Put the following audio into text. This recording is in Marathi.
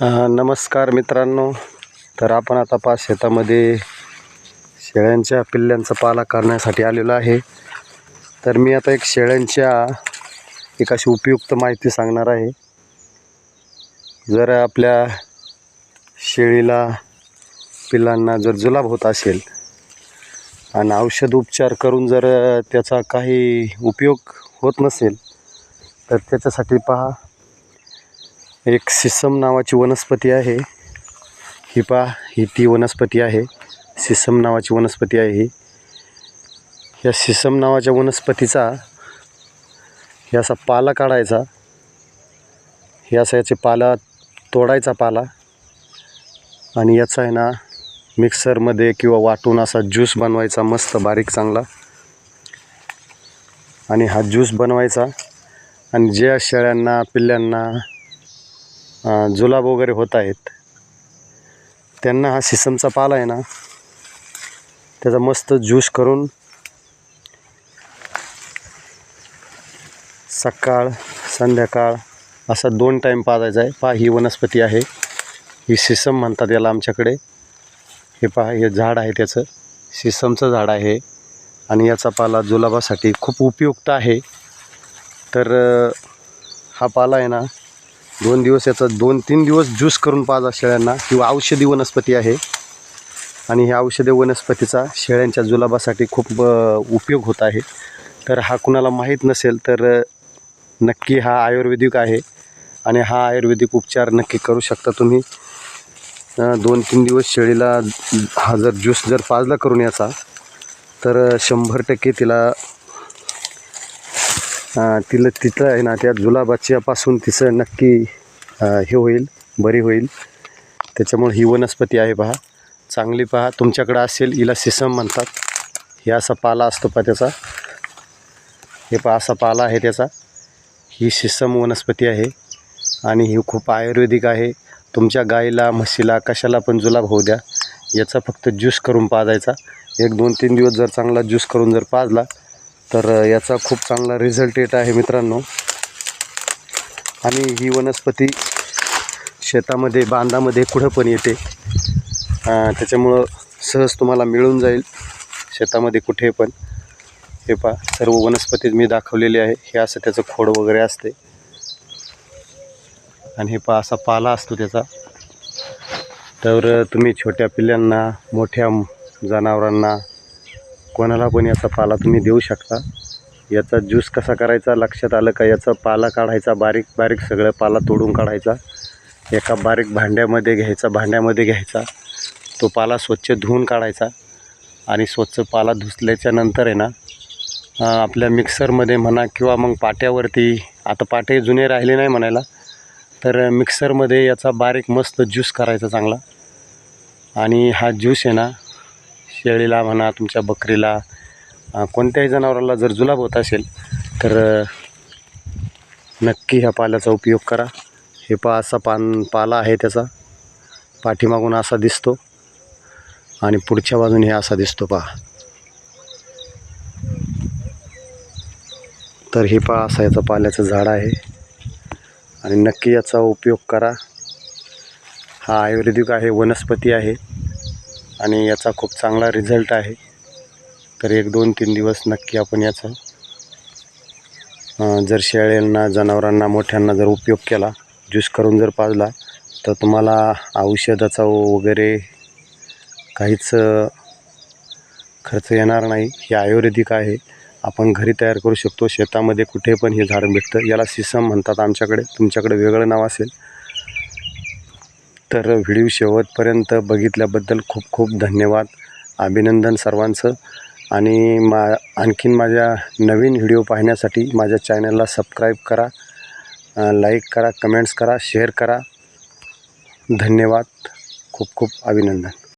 नमस्कार मित्रांनो. तर आपण आता पाच शेतामध्ये शेळ्यांच्या पिल्ल्यांचा पाला करण्यासाठी आलेलो आहे. तर मी आता एक शेळ्यांच्या एक अशी उपयुक्त माहिती सांगणार आहे. जर आपल्या शेळीला पिल्लांना जर जुलाब होत असेल आणि औषध उपचार करून जर त्याचा काही उपयोग होत नसेल तर त्याच्यासाठी पहा एक सिसम नावाची वनस्पती आहे. ही पा ही ती वनस्पती आहे. सिसम नावाची वनस्पती आहे ही. या सिसम नावाच्या वनस्पतीचा हे असा पाला काढायचा. हे असा याचे पाला तोडायचा पाला. आणि याचा आहे ना मिक्सरमध्ये किंवा वाटून असा ज्यूस बनवायचा मस्त बारीक चांगला. आणि हा ज्यूस बनवायचा. आणि ज्या शेळ्यांना पिल्ल्यांना जुलाब वगैरे होत आहेत. त्यांना हा सिसमचा पाला आहे ना त्याचा मस्त ज्यूस करून सकाळ संध्याकाळ असा दोन टाईम पाजायचा आहे. पहा ही वनस्पती आहे. ही सिसम म्हणतात याला आमच्याकडे. हे पहा हे झाड आहे त्याचं. सिसमचं झाड आहे. आणि याचा पाला जुलाबासाठी खूप उपयुक्त आहे. तर हा पाला आहे ना दोन दिवस याचा दोन तीन दिवस ज्यूस करून पाजा शेळ्यांना. किंवा औषधी वनस्पती आहे. आणि ह्या औषधी वनस्पतीचा शेळ्यांच्या जुलाबासाठी खूप उपयोग होत आहे. तर हा कुणाला माहीत नसेल तर नक्की हा आयुर्वेदिक आहे. आणि हा आयुर्वेदिक उपचार नक्की करू शकता तुम्ही. दोन तीन दिवस शेळीला हा जर ज्यूस जर पाजला करून याचा तर शंभर टक्के तिला तिला तिथं आहे ना त्या जुलाबाच्यापासून तिचं नक्की हे होईल बरी होईल. त्याच्यामुळे ही वनस्पती आहे पहा. चांगली पहा. तुमच्याकडं असेल हिला सिसम म्हणतात. हे असा पाला असतो पहा त्याचा. हे पहा असा पाला आहे त्याचा. ही सिसम वनस्पती आहे. आणि ही खूप आयुर्वेदिक आहे. तुमच्या गाईला म्हशीला कशाला पण जुलाब होऊ द्या. याचा फक्त ज्यूस करून पाजायचा. एक दोन तीन दिवस जर चांगला ज्यूस करून जर पाजला तर याचा खूप चांगला रिझल्ट येत आहे मित्रांनो. आणि ही वनस्पती शेतामध्ये बांधामध्ये कुठं पण येते. त्याच्यामुळं सहज तुम्हाला मिळून जाईल शेतामध्ये कुठे पण. हे पहा सर्व वनस्पती मी दाखवलेली आहे. हे असं त्याचं खोड वगैरे असते. आणि हे पहा असा पाला असतो त्याचा. तर तुम्ही छोट्या पिल्ल्यांना मोठ्या जनावरांना कोणाला पण याचा पाला तुम्ही देऊ शकता. याचा ज्यूस कसा करायचा लक्षात आलं का? याचा पाला काढायचा बारीक बारीक सगळं पाला तोडून काढायचा. एका बारीक भांड्यामध्ये घ्यायचा भांड्यामध्ये घ्यायचा. तो पाला स्वच्छ धुवून काढायचा. आणि स्वच्छ पाला धुसल्याच्या नंतर आहे ना आपल्या मिक्सरमध्ये म्हणा किंवा मग पाट्यावरती आता पाटे जुने राहिले नाही म्हणायला तर मिक्सरमध्ये याचा बारीक मस्त ज्यूस करायचा चांगला. आणि हा ज्यूस आहे ना शेळीला म्हणा तुमच्या बकरीला कोणत्याही जनावराला जर जुलाब होत असेल तर नक्की ह्या पाल्याचा उपयोग करा. हे पा असा पान पाला आहे त्याचा. पाठीमागून असा दिसतो. आणि पुढच्या बाजूने हे असा दिसतो पहा. तर हे पहा असा याचं पाल्याचं झाड आहे. आणि नक्की याचा उपयोग करा. हा आयुर्वेदिक आहे वनस्पती आहे. आणि याचा खूप चांगला रिझल्ट आहे. तर एक दोन तीन दिवस नक्की आपण याचा जर शेळ्यांना जनावरांना मोठ्यांना जर उपयोग केला ज्यूस करून जर पाजला तर तुम्हाला औषधाचा वगैरे काहीच खर्च येणार नाही. हे आयुर्वेदिक आहे. आपण घरी तयार करू शकतो. शेतामध्ये कुठे पण हे झाड भेटतं याला सिसम म्हणतात आमच्याकडे. तुमच्याकडे वेगळं नाव असेल. तर व्हिडिओ शेवटपर्यंत बघितल्याबद्दल खूप खूप धन्यवाद. अभिनंदन सर्वांचं. आणि मा आणखीन माझ्या नवीन व्हिडिओ पाहण्यासाठी माझ्या चॅनलला सबस्क्राईब करा. लाईक करा कमेंट्स करा शेअर करा. धन्यवाद. खूप खूप अभिनंदन.